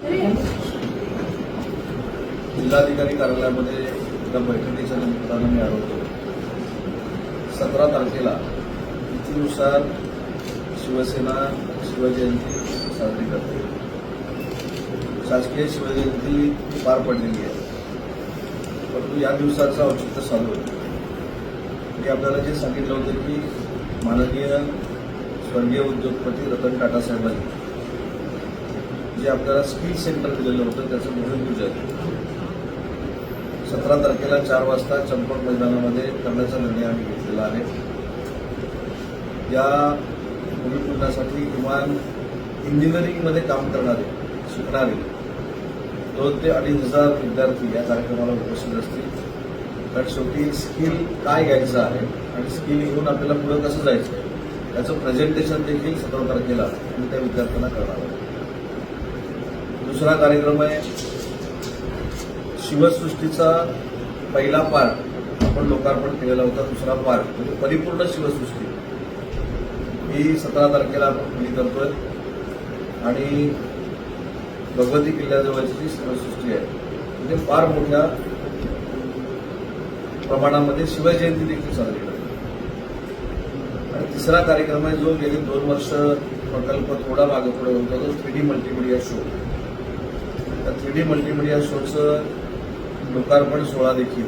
जिल्हाधिकारी कार्यालयामध्ये एका बैठकीच्या निमित्तानं मी आलो होतो. सतरा तारखेला तिथीनुसार शिवसेना शिवजयंती साजरी करते. शासकीय शिवजयंती पार पडलेली आहे. परंतु या दिवसाचं औचित्य साधून की आपल्याला जे सांगितलं होतं की माननीय स्वर्गीय उद्योगपती रतन टाटा साहेबांनी जे आपल्याला स्किल सेंटर दिलेलं होतं त्याचं भूमिपूजन सतरा तारखेला चार वाजता चंपक मैदानामध्ये करण्याचा निर्णय आम्ही घेतलेला आहे. या भूमिपूजनासाठी किमान इंजिनिअरिंगमध्ये काम करणारे शिकणारे दोन ते अडीच हजार विद्यार्थी या कार्यक्रमाला उपस्थित असतील. कारण शेवटी स्किल काय घ्यायचं आहे आणि स्किल घेऊन आपल्याला पुढं कसं जायचं आहे त्याचं प्रेझेंटेशन देखील सतरा तारखेला आम्ही त्या विद्यार्थ्यांना करणार आहोत दुसरा कार्यक्रम आहे. शिवसृष्टीचा पहिला पार्ट आपण लोकार्पण केलेला होता दुसरा पार्ट म्हणजे परिपूर्ण शिवसृष्टी. ही सतरा तारखेला आपण खुली करतोय. आणि भगवती किल्ल्याजवळची जी शिवसृष्टी आहे. म्हणजे फार मोठ्या प्रमाणामध्ये शिवजयंती देखील साजरी करतो आणि तिसरा कार्यक्रम आहे जो गेली दोन वर्ष प्रकल्प थोडा मागे पुढे होता तो थ्री डी मल्टीमिडिया शो. त्या थ्री डी मल्टीमीडिया म्हणजे शोचं लोकार्पण सोहळा देखील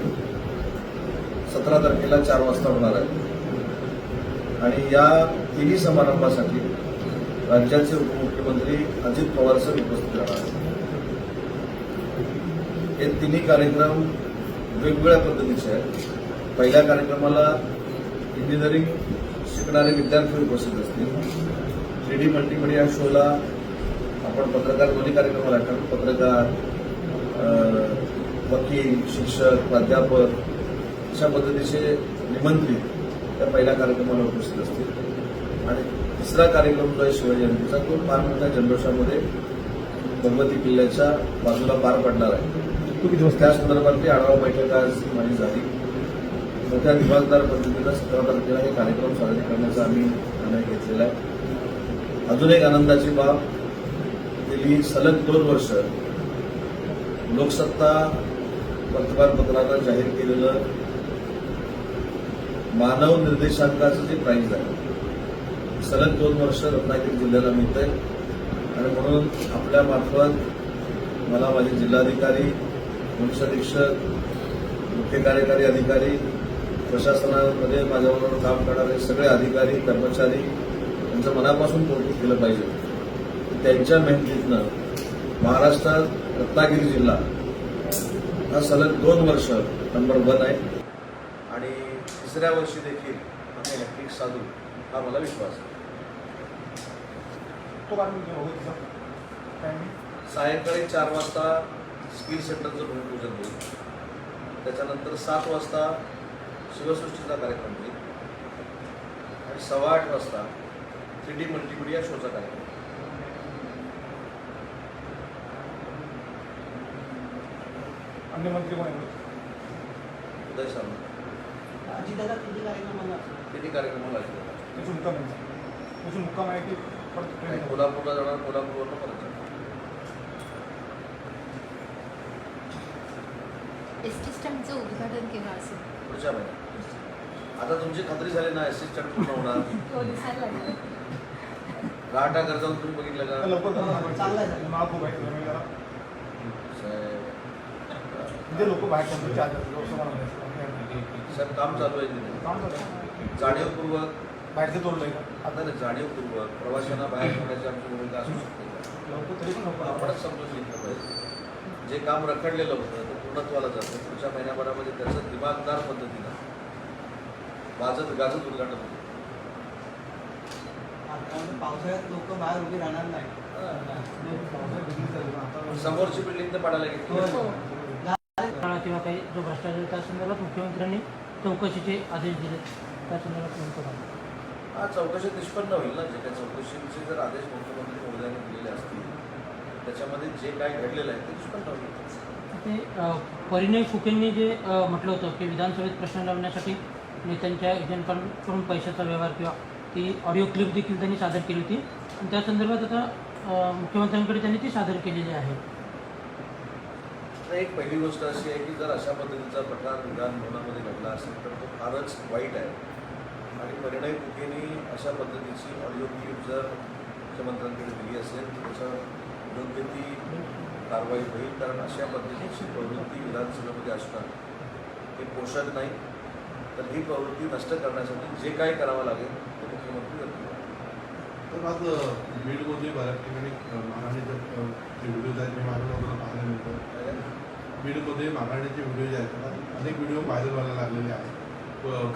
सतरा तारखेला चार वाजता होणार आहे. आणि या तिन्ही समारंभासाठी राज्याचे उपमुख्यमंत्री अजित पवार सर उपस्थित राहणार आहेत. हे तिन्ही कार्यक्रम वेगवेगळ्या पद्धतीचे आहेत. पहिल्या कार्यक्रमाला इंजिनिअरिंग शिकणारे विद्यार्थी उपस्थित असतील. थ्री डी मल्टीमीडिया शोला आपण पत्रकार दोन्ही कार्यक्रमाला कारण पत्रकार वकील शिक्षक प्राध्यापक अशा पद्धतीचे निमंत्रित त्या पहिल्या कार्यक्रमाला उपस्थित असतील. आणि तिसरा कार्यक्रम जो आहे शिवजयंतीचा तो फार मोठ्या जल्लोषामध्ये भगवती किल्ल्याच्या बाजूला पार पडणार आहे. त्या संदर्भातली आढावा बैठक आज माझी झाली. मोठ्या विभागदार पद्धतीनं सतरा तारखेला हे कार्यक्रम साजरे करण्याचा आम्ही निर्णय घेतलेला आहे. अजून एक आनंदाची बाब गेली सलग दोन वर्ष लोकसत्ता वर्तमानपत्रानं जाहीर केलेलं मानव निर्देशांकाचं जे प्राईज आहे सलग दोन वर्ष रत्नागिरी जिल्ह्याला मिळतंय. आणि म्हणून आपल्या मार्फत मला माझे जिल्हाधिकारी पोलीस अधीक्षक मुख्य कार्यकारी अधिकारी प्रशासनामध्ये माझ्याबरोबर काम करणारे सगळे अधिकारी कर्मचारी यांचं मनापासून कौतुक केलं पाहिजे. त्यांच्या मेहनतीतनं महाराष्ट्रात रत्नागिरी जिल्हा हा सलग दोन वर्ष नंबर वन आहे. आणि तिसऱ्या वर्षी देखील आम्ही हॅट्रिक साधू हा मला विश्वास आहे. सायंकाळी चार वाजता स्किल सेंटरचं भूमिपूजन होईल. त्याच्यानंतर सात वाजता शिवसृष्टीचा कार्यक्रम होईल. आणि सव्वा आठ वाजता थ्री डी मल्टीमीडिया शोचा कार्यक्रम अन्य मंत्री कोण आहेत उदय सामंत अजितदादा किती कार्यक्रमाला तिन्ही कार्यक्रमाला आले. त्याची मुक्काम आहे त्याची मुक्काम आहे की परत नाही, ट्रेन कोल्हापूरला जाणार कोल्हापूरवरनं परत जाणार. एस टी स्टँडचं उद्घाटन केव्हा असेल पुढच्या महिन्यात. आता तुमची खात्री झाली ना असिस्टंट पूर्ण होणार? लागलं राहटा गरजावून तुम्ही बघितलं का? लवकर चांगलं आहे. महाग खूप आहे त्यामुळे जरा. साहेब, म्हणजे लोक बाहेर मला म्हणायचं. साहेब काम चालू आहे नाही? काम झालं जाणीवपूर्वक बाहेरचं तोडलंय का? आता नाही, जाणीवपूर्वक. प्रवाशांना बाहेर काढण्याची आमची भूमिका असू शकते. का? लवकर तरी पण आपणच समजून घेतलं पाहिजे. जे काम रखडलेलं होतं ते पूर्णत्वाला जातं. पुढच्या महिन्याभरामध्ये त्याचं दिमागदार पद्धतीनं वाजत गाजत उद्घाटन होतं. आता पावसाळ्यात लोक बाहेर उभी राहणार नाही. पावसाळ्यात बिझनेस चालू आहे. आता समोरची बिल्डिंग तर पाडायला घेतली काळा किंवा काही जो भ्रष्टाचार त्या संदर्भात मुख्यमंत्र्यांनी चौकशीचे आदेश दिले. त्या संदर्भात नेमकं काय? हा चौकशी निष्पन्न होईल ना. जे काही चौकशीचे जर आदेश मुख्यमंत्री महोदयांनी दिलेले असतील त्याच्यामध्ये जे काय घडलेलं आहे ते निष्पन्न होईल. ते अ, परिणय फुकेंनी जे अ, म्हटलं होतं की विधानसभेत प्रश्न लावण्यासाठी नेत्यांच्या एजंटांकडून पैशाचा व्यवहार किंवा ती ऑडिओ क्लिप देखील त्यांनी सादर केली होती. आणि त्या संदर्भात आता अं, मुख्यमंत्र्यांकडे त्यांनी ती सादर केलेली आहे. तर एक पहिली गोष्ट अशी आहे की जर अशा पद्धतीचा प्रकार विधान भवनामध्ये घडला असेल तर तो फारच वाईट आहे. आणि परिणय फुकेनी अशा पद्धतीची ऑडिओ क्लिप जर मुख्यमंत्र्यांकडे दिली असेल तर त्याच्यावर योग्य ती कारवाई होईल. कारण अशा पद्धतीची प्रवृत्ती विधानसभेमध्ये असणं हे पोषक नाही तर ही प्रवृत्ती नष्ट करण्यासाठी जे काही करावं लागेल ते मुख्यमंत्री करतील तर आज बीडमध्ये बऱ्याच ठिकाणी महाराणीचे जे व्हिडिओज आहेत ते व्हायरल होताना पाहायला मिळतं बीडमध्ये महाराणीचे व्हिडिओ जे आहेत आता अनेक व्हिडिओ व्हायरल व्हायला लागलेले आहेत.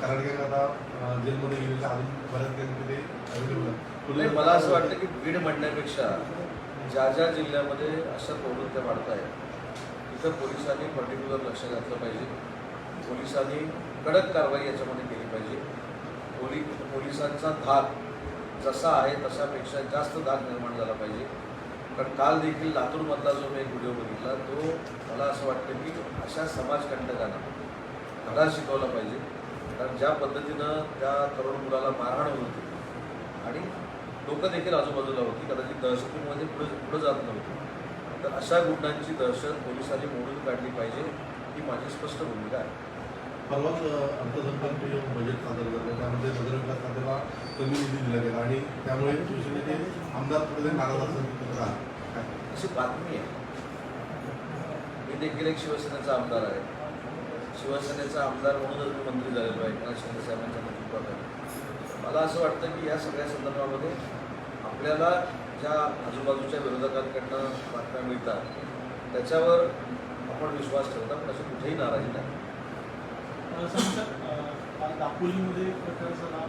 कराडगे आता अं, जेलमध्ये गेलेले अजून बऱ्याच ठिकाणी ते अवेलेबल मला असं वाटतं की बीड म्हणण्यापेक्षा ज्या ज्या जिल्ह्यामध्ये अशा प्रवृत्त्या वाढत आहेत तिथं पोलिसांनी पर्टिक्युलर लक्ष घातलं पाहिजे. पोलिसांनी कडक कारवाई याच्यामध्ये केली पाहिजे. पोली पोलिसांचा धाक जसा आहे तशापेक्षा जास्त धाक निर्माण झाला पाहिजे. कारण काल देखील लातूरमधला जो मी एक व्हिडिओ बघितला तो मला असं वाटतं की अशा समाजकंटकांना धडा शिकवला पाहिजे. कारण ज्या पद्धतीनं त्या तरुण मुलाला मारहाण होत होती आणि लोकं देखील आजूबाजूला होती कदाचित दहशतीमध्ये पुढे पुढं जात नव्हती. तर अशा गुन्ह्यांची दहशत पोलिसांनी मोडून काढली पाहिजे ही माझी स्पष्ट भूमिका आहे. परवाच अर्थसंकल्पीय बजेट सादर झालं त्यामध्ये नगरविकास खात्याला कमी निधी दिला गेला आणि त्यामुळे शिवसेनेचे आमदार पुढे नाराज असं? अशी बातमी आहे. मी देखील एक शिवसेनेचा आमदार आहे. शिवसेनेचा आमदार म्हणूनच मी मंत्री झालेलो आहे एकनाथ शिंदे साहेबांच्या नेतृत्वाखाली मला असं वाटतं की या सगळ्या संदर्भामध्ये आपल्याला ज्या आजूबाजूच्या विरोधकांकडनं बातम्या मिळतात त्याच्यावर आपण विश्वास ठेवता पण अशी कुठेही नाराजी नाही. दापोलीमध्ये प्रकार झाला.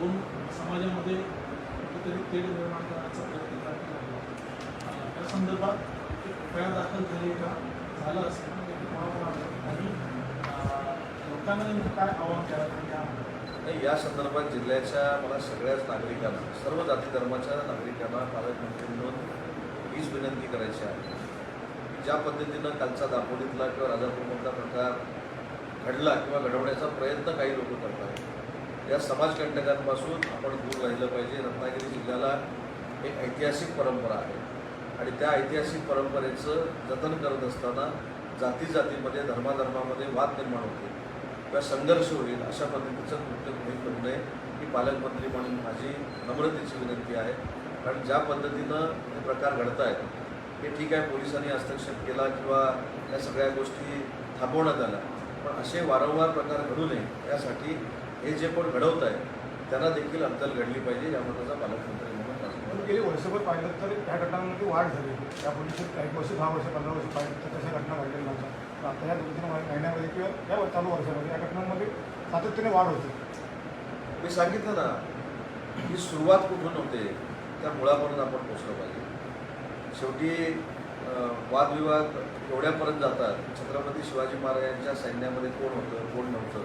दोन समाजामध्ये कुठेतरी तेढ निर्माण करण्याचा प्रयत्न करण्यात आला. त्या संदर्भात कृपया दाखल झाली का? झालं असेल. म्हणजे आणि लोकांना नेमकं काय आव्हान करायला नाही या संदर्भात जिल्ह्याच्या मला सगळ्याच नागरिकांना सर्व जाती धर्माच्या नागरिकांना पालकमंत्री म्हणून हीच विनंती करायची आहे. की ज्या पद्धतीनं कालचा दापोलीतला किंवा राजापूरमधला प्रकार घडला किंवा घडवण्याचा प्रयत्न काही लोक करतात. या समाजकंटकांपासून आपण दूर राहिलं पाहिजे. रत्नागिरी जिल्ह्याला एक ऐतिहासिक परंपरा आहे. आणि त्या ऐतिहासिक परंपरेचं जतन करत असताना जाती जातीमध्ये धर्माधर्मामध्ये वाद निर्माण होते. किंवा संघर्ष होईल अशा पद्धतीचं कृत्य कोणी करू नये ही पालकमंत्री म्हणून माझी नम्रतेची विनंती आहे. कारण ज्या पद्धतीनं हे प्रकार घडत आहेत हे ठीक आहे पोलिसांनी हस्तक्षेप केला किंवा या सगळ्या गोष्टी थांबवण्यात आल्या. पण असे वारंवार प्रकार घडू नये यासाठी हे जे कोण घडवत आहे त्यांना देखील अद्दल घडली पाहिजे या मताचा पालकमंत्री म्हणून. गेली वर्षभर पाहिलं तर या घटनांमध्ये वाढ झाली. त्या पूर्वी काही वर्ष दहा वर्ष पंधरा वर्ष पाहिलं तर तशा घटना घडलेल्या नव्हत्या. आता या दोन महिन्यामध्ये किंवा या चालू वर्षामध्ये या घटनांमध्ये सातत्याने वाढ होते. मी सांगितलं ना ही सुरुवात कुठून होते त्या मुळापर्यंत आपण पोचलं पाहिजे. शेवटी वादविवाद एवढ्यापर्यंत जातात. छत्रपती शिवाजी महाराजांच्या सैन्यामध्ये कोण होतं कोण नव्हतं?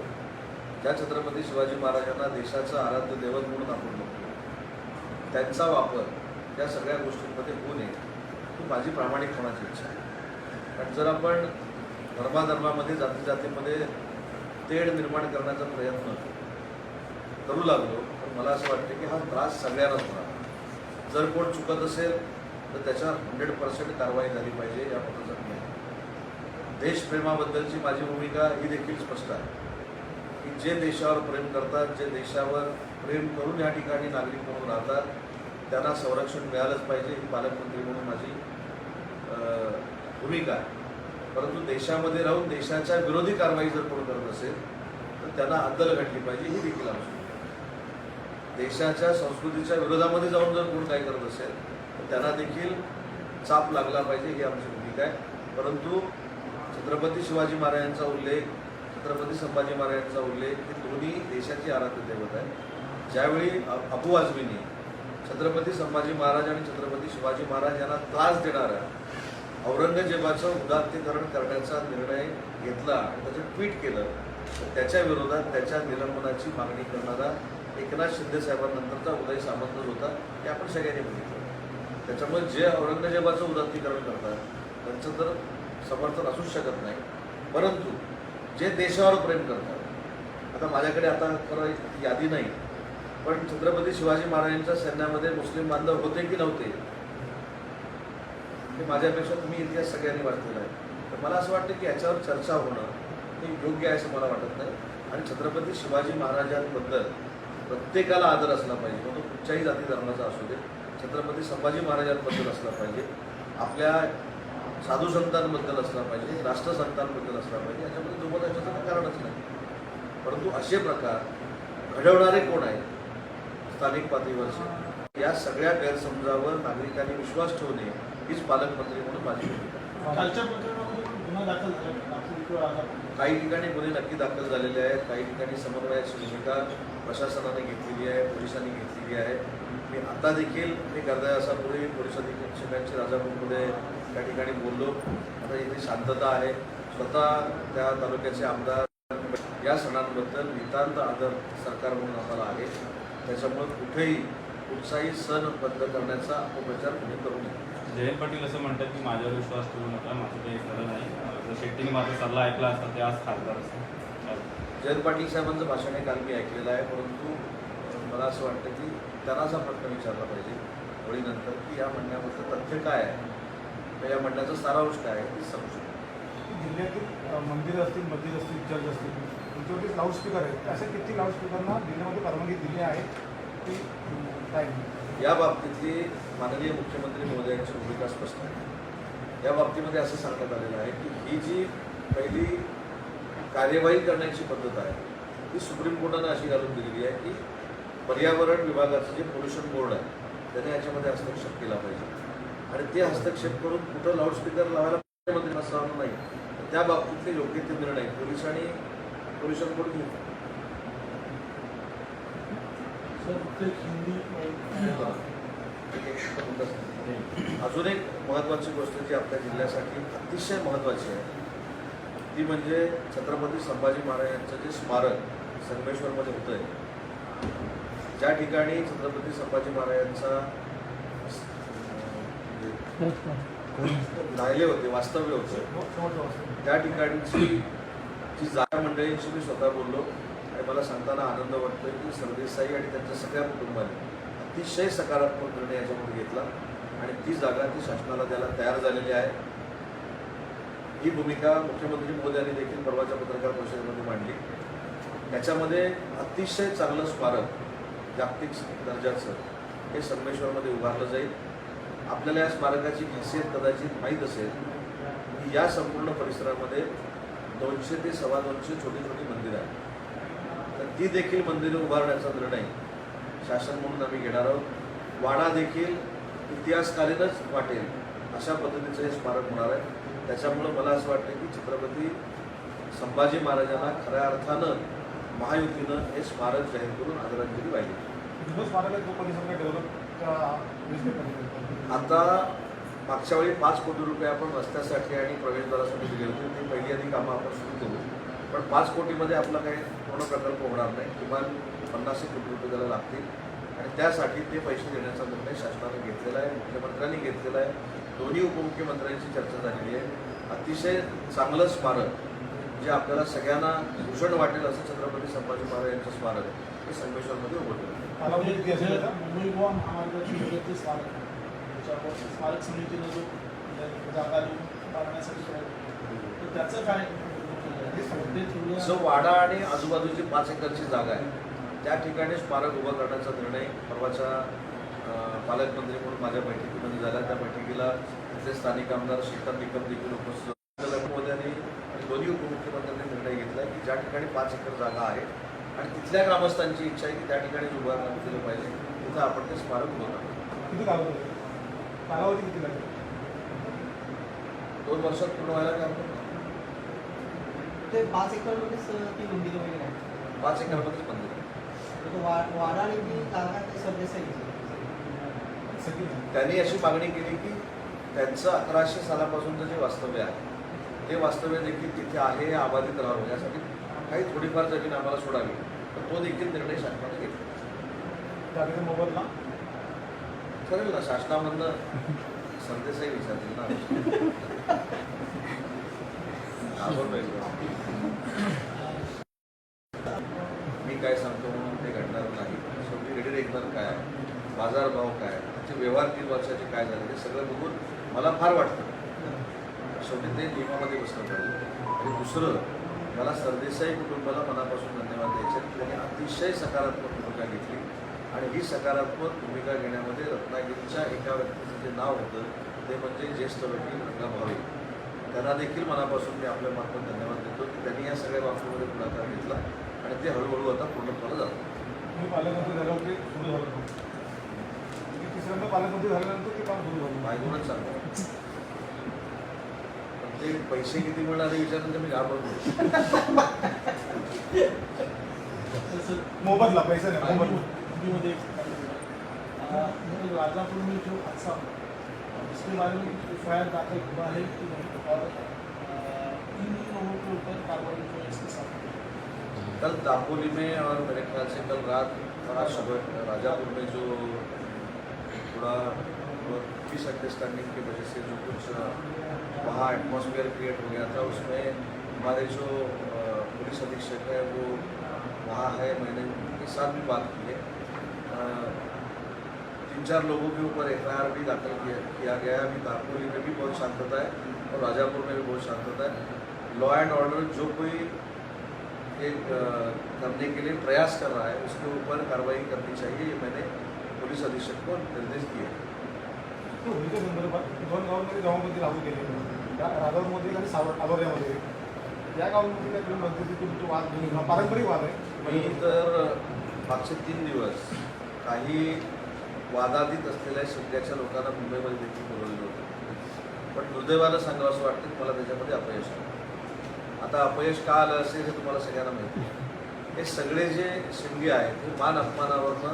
ज्या छत्रपती शिवाजी महाराजांना देशाचं आराध्य दैवत म्हणून आपण बघतो. त्यांचा वापर या सगळ्या गोष्टींमध्ये होऊ नये ही माझी प्रामाणिक होण्याची इच्छा आहे. कारण जर आपण धर्माधर्मामध्ये जाती जातीमध्ये तेढ निर्माण करण्याचा प्रयत्न करू लागलो तर मला असं वाटतं की हा त्रास सगळ्यांनाच होणार. जर कोण चुकत असेल तर त्याच्यावर हंड्रेड पर्सेंट कारवाई झाली पाहिजे या पद्धतीने देशप्रेमाबद्दलची माझी भूमिका ही देखील स्पष्ट आहे. की जे देशावर प्रेम करतात जे देशावर प्रेम करून या ठिकाणी नागरिक म्हणून राहतात त्यांना संरक्षण मिळालंच पाहिजे ही पालकमंत्री म्हणून माझी भूमिका आहे. परंतु देशामध्ये राहून देशाच्या विरोधी कारवाई जर कोण करत असेल तर त्यांना अद्दल घडली पाहिजे ही देखील आवश्यक देशाच्या संस्कृतीच्या विरोधामध्ये जाऊन जर कोण काही करत असेल तर त्यांना देखील चाप लागला पाहिजे ही आमची भूमिका आहे. परंतु छत्रपती शिवाजी महाराजांचा उल्लेख छत्रपती संभाजी महाराजांचा उल्लेख हे दोन्ही देशाची आराध्य दैवत आहे ज्यावेळी अबू आझमींनी छत्रपती संभाजी महाराज आणि छत्रपती शिवाजी महाराज यांना त्रास देणाऱ्या औरंगजेबाचं उदात्तीकरण करण्याचा निर्णय घेतला आणि त्याचं ट्विट केलं तर त्याच्या विरोधात त्याच्या निलंबनाची मागणी करणारा एकनाथ शिंदे साहेबांनंतरचा उदय सामंत होता हे आपण सगळ्यांनी बघितलं. त्याच्यामुळे जे औरंगजेबाचं उदात्तीकरण करतात त्यांचं तर समर्थन असूच शकत नाही. परंतु जे देशावर प्रेम करतात. आता माझ्याकडे आता खरं यादी नाही पण छत्रपती शिवाजी महाराजांच्या सैन्यामध्ये मुस्लिम बांधव होते की नव्हते? हे माझ्यापेक्षा तुम्ही इतिहास सगळ्यांनी वाचलेला आहे. तर मला असं वाटतं की याच्यावर चर्चा होणं हे योग्य आहे असं मला वाटत नाही. आणि छत्रपती शिवाजी महाराजांबद्दल प्रत्येकाला आदर असला पाहिजे. मग तो कुठच्याही जाती धर्माचा असू दे छत्रपती संभाजी महाराजांबद्दल असला पाहिजे. आपल्या साधू संतांबद्दल असला पाहिजे राष्ट्रसंतांबद्दल असला पाहिजे याच्यामध्ये दुमत याच्याचं कारणच नाही. परंतु असे प्रकार घडवणारे कोण आहेत? स्थानिक पातळीवरचे या सगळ्या गैरसमजावर नागरिकांनी विश्वास ठेवणे हीच पालकमंत्री म्हणून माझी काही ठिकाणी गुन्हे नक्की दाखल झालेले आहेत काही ठिकाणी समन्वयाची भूमिका प्रशासनाने घेतलेली आहे पोलिसांनी घेतलेली आहे. मी आता देखील मी अर्ध्या तासापूर्वी पोलीस अधीक्षकांची राजापूरमध्ये त्या ठिकाणी बोललो. आता इथे शांतता आहे. स्वतः त्या तालुक्याचे आमदार या सणांबद्दल नितांत आदर सरकार म्हणून आम्हाला आहे. त्याच्यामुळे कुठेही कुठचाही सण बंद करण्याचा अपप्रचार कुणी करू नये. जयंत पाटील असं म्हणतात की माझ्यावर विश्वास ठेवू नका माझं काही खरं नाही. जर शेट्टीने माझा सल्ला ऐकला असता ते आज खासदार असं जयंत पाटील साहेबांचं भाषण हे काल मी ऐकलेलं आहे. परंतु मला असं वाटतं की त्यांना असा प्रश्न विचारला पाहिजे. होळीनंतर की या म्हणण्यामधलं तथ्य काय आहे? या म्हणण्याचा सारांश काय आहे ते समजू शकतो. जिल्ह्यातील मंदिरं असतील मस्जिद असतील चर्च असतील त्यांच्यावरती लाऊडस्पीकर आहेत. अशा किती लाऊडस्पीकरना जिल्ह्यामध्ये परवानगी दिली आहे ती अम, काय या बाबतीतली माननीय मुख्यमंत्री महोदयांची भूमिका स्पष्ट आहे. या बाबतीमध्ये असं सांगण्यात आलेलं आहे की ही जी पहिली कार्यवाही करण्याची पद्धत आहे ती सुप्रीम कोर्टानं अशी घालून दिलेली आहे की पर्यावरण विभागाचं जे पोल्युशन बोर्ड आहे त्याने याच्यामध्ये हस्तक्षेप केला पाहिजे. आणि ते हस्तक्षेप करून कुठं लाऊडस्पीकर लावायला मुख्यमंत्री असं नाही. त्या बाबतीतले योग्य ते निर्णय पोलिसांनी हिंदी अं, अजून एक महत्त्वाची गोष्ट जी आपल्या जिल्ह्यासाठी अतिशय महत्त्वाची आहे ती म्हणजे छत्रपती संभाजी महाराजांचं जे स्मारक संगमेश्वरमध्ये होतं आहे ज्या ठिकाणी छत्रपती संभाजी महाराजांचा अं, राहिले होते वास्तव्य होते. त्या ठिकाणची जी जागा मंडळींशी मी स्वतः बोललो आणि मला सांगताना आनंद वाटतोय की सरदेसाई आणि त्यांच्या सगळ्या कुटुंबाने अतिशय सकारात्मक निर्णय याच्यामध्ये घेतला आणि ती जागा ती शासनाला द्यायला तयार झालेली आहे. ही भूमिका मुख्यमंत्री मोदयांनी देखील परवाच्या पत्रकार परिषदेमध्ये मांडली. त्याच्यामध्ये अतिशय चांगलं स्मारक जागतिक दर्जाचं हे संगमेश्वरमध्ये उभारलं जाईल. आपल्याला या स्मारकाची खासियत कदाचित माहीत असेल की या संपूर्ण परिसरामध्ये दोनशे ते सव्वा दोनशे छोटी छोटी मंदिरं आहेत. तर ती देखील मंदिरं उभारण्याचा निर्णय शासन म्हणून आम्ही घेणार आहोत. वाडा देखील इतिहासकालीनच वाटेल अशा पद्धतीचं हे स्मारक होणार आहे. त्याच्यामुळं मला असं वाटतं की छत्रपती संभाजी महाराजांना खऱ्या अर्थानं महायुतीनं हे स्मारक जाहीर करून आदरांजली वाहिली. जुनं स्मारक आता मागच्या वेळी पाच कोटी रुपये आपण रस्त्यासाठी आणि प्रवेशद्वारासाठी दिले होते. ते पहिली आधी कामं आपण सुरू करू पण पाच कोटीमध्ये आपला काही पूर्ण प्रकल्प होणार नाही. किमान पन्नास कोटी रुपये त्याला लागतील. आणि त्यासाठी ते पैसे देण्याचा निर्णय शासनाने घेतलेला आहे मुख्यमंत्र्यांनी घेतलेला आहे. दोन्ही उपमुख्यमंत्र्यांची चर्चा झालेली आहे. अतिशय चांगलं स्मारक जे आपल्याला सगळ्यांना भूषण वाटेल असं छत्रपती संभाजी महाराज यांचं स्मारक हे संगमेश्वरमध्ये उभं केलं त्याच्यावर स्मारक समितीनं जो जागा देऊन. तर त्याचं काय जो वाडा आणि आजूबाजूची पाच एकरची जागा आहे त्या ठिकाणी स्मारक उभं करण्याचा निर्णय परवाच्या पालकमंत्री म्हणून माझ्या बैठकीमध्ये झाला त्या बैठकीला तिथले स्थानिक आमदार श्रीकांत निकम देखील उपस्थित होते. मोदयांनी आणि दोन्ही उपमुख्यमंत्र्यांनी निर्णय घेतला की ज्या ठिकाणी पाच एकर जागा आहे आणि तिथल्या ग्रामस्थांची इच्छा आहे की त्या ठिकाणी उभारण्यात केलं पाहिजे तिथं आपण ते स्मारक उभं करू किती कालावधी आहे? किती लागेल? दोन वर्षात पूर्ण व्हायला काय. ते पाच एकरमध्येच ती मंदिरं वगैरे आहेत. पाच एकरमध्येच मंदिर. आहे. वा- वाडा आणि ती जागा ते सरदेसाईची सगळी? त्यांनी अशी मागणी केली की त्यांचं अकराशे सालापासूनचं जे वास्तव्य आहे ते वास्तव्य देखील तिथे आहे अबाधित राहावं. यासाठी काही थोडीफार जमीन आम्हाला सोडावी. तर तो देखील निर्णय शासनाने घेतला. मोबदला? करेल ना शासनामधनं संदेशही विचारतील ना. मी काय सांगतो म्हणून ते घडणार नाही. शेवटी बाजारभाव काय त्याचे व्यवहार तीन वर्षाचे काय झाले हे सगळं बघून मला फार वाटतं. शेवटी ते नियमामध्ये बसलं पाहिजे आणि दुसरं मला सरदेसाई कुटुंबाला मनापासून धन्यवाद द्यायचे त्यांनी अतिशय सकारात्मक भूमिका घेतली. आणि ही सकारात्मक भूमिका घेण्यामध्ये रत्नागिरीच्या एका व्यक्तीचं जे नाव होतं ते म्हणजे ज्येष्ठ वकील रंगा भावे. त्यांना देखील मनापासून मी आपल्या मार्फत धन्यवाद देतो की त्यांनी या सगळ्या बाबतीमध्ये पुढाकार घेतला आणि ते हळूहळू आता पूर्णपणे जातं तुम्ही पालकमंत्री झाल्यावर ते सुरू झालं नव्हतं. तुम्ही तिसऱ्यांदा पालकमंत्री झाल्यानंतर ते काम सुरू झालं बायकोनच सांगतो पण ते पैसे किती मिळणार तर मी घाबरतो मोबदला पैसा नाही मोबदला. हिंदीमध्ये एक राजापुर में जो हादसा हुआ उसके बारे में एफ़ आई आर दाखिल हुआ है कि नहीं, और इन लोगों के ऊपर कार्रवाई जो इसके साथ। कल दापोली में और मेरे ख्याल से कल रात बड़ा शबर राजापुर में जो थोड़ा पीस अंडरस्टैंडिंग की वजह से जो कुछ वहाँ एटमोसफियर क्रिएट हो गया था, उसमें हमारे जो पुलिस अधीक्षक है, वो वहाँ है, मैंने उनके साथ भी बात की है। तीन चार लोगों के ऊपर एफ़ भी दाखिल किया किया गया है। अभी दापोली में भी बहुत शांतता है और राजापुर में भी बहुत शांतता है। लॉ एंड ऑर्डर जो कोई एक करने के लिए प्रयास कर रहा है उसके ऊपर कार्रवाई करनी चाहिए ये मैंने पुलिस अधीक्षक को निर्देश दिए. ते होळीच्या संदर्भात दोन गावांमध्ये गावामध्ये लागू केले त्या आणि सावर आलोऱ्यामध्ये या गावांमध्ये काय तुम्ही म्हणते वाद पारंपरिक वाद आहे मी तर मागचे तीन दिवस। काही वादातीत असलेल्या शिंद्याच्या लोकांना मुंबईमध्ये देखील बोलवलेलं होतं. पण दुर्दैवानं सांगावं असं वाटतं की मला त्याच्यामध्ये अपयश आलं. आता अपयश का आलं असेल हे तुम्हाला सगळ्यांना माहिती आहे. हे सगळे जे शिंगे आहेत हे मान अपमानावरनं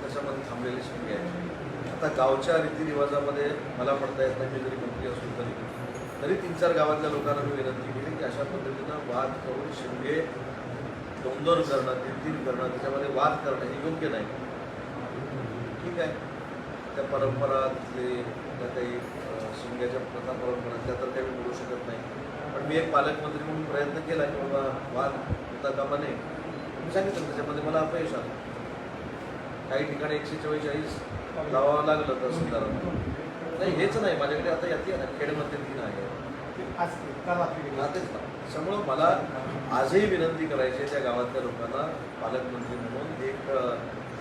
त्याच्यामध्ये थांबलेले शिंगे आहेत. आता गावच्या रीतिरिवाजामध्ये मला पडता येत नाही मी जरी मंत्री असलो तरी. तरी तीन चार गावातल्या लोकांना मी विनंती केली की अशा पद्धतीनं वाद करून शिंगे दोन दोन करणं तीन तीन करणं त्याच्यामध्ये वाद करणं हे योग्य नाही. ठीक आहे. त्या परंपरातले ज्या काही शिंग्याच्या प्रथा परंपरा त्या तर काही मी बोलू शकत नाही. पण मी एक पालकमंत्री म्हणून प्रयत्न केला की बाबा वाद होता कामा नये मी सांगितलं त्याच्यामध्ये मला अपयश आलं. काही ठिकाणी एकशे चव्वेचाळीस लावावं लागलं तहसीलदारांना नाही हेच नाही माझ्याकडे आता येते ना खेडमध्ये तीन आहे. ते तेच ना. त्यामुळं मला आजही विनंती करायची आहे त्या गावातल्या लोकांना पालकमंत्री म्हणून एक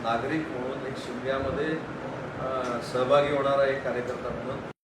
नागरिक म्हणून एक शिमग्यामध्ये सहभागी होणारा एक कार्यकर्ता म्हणून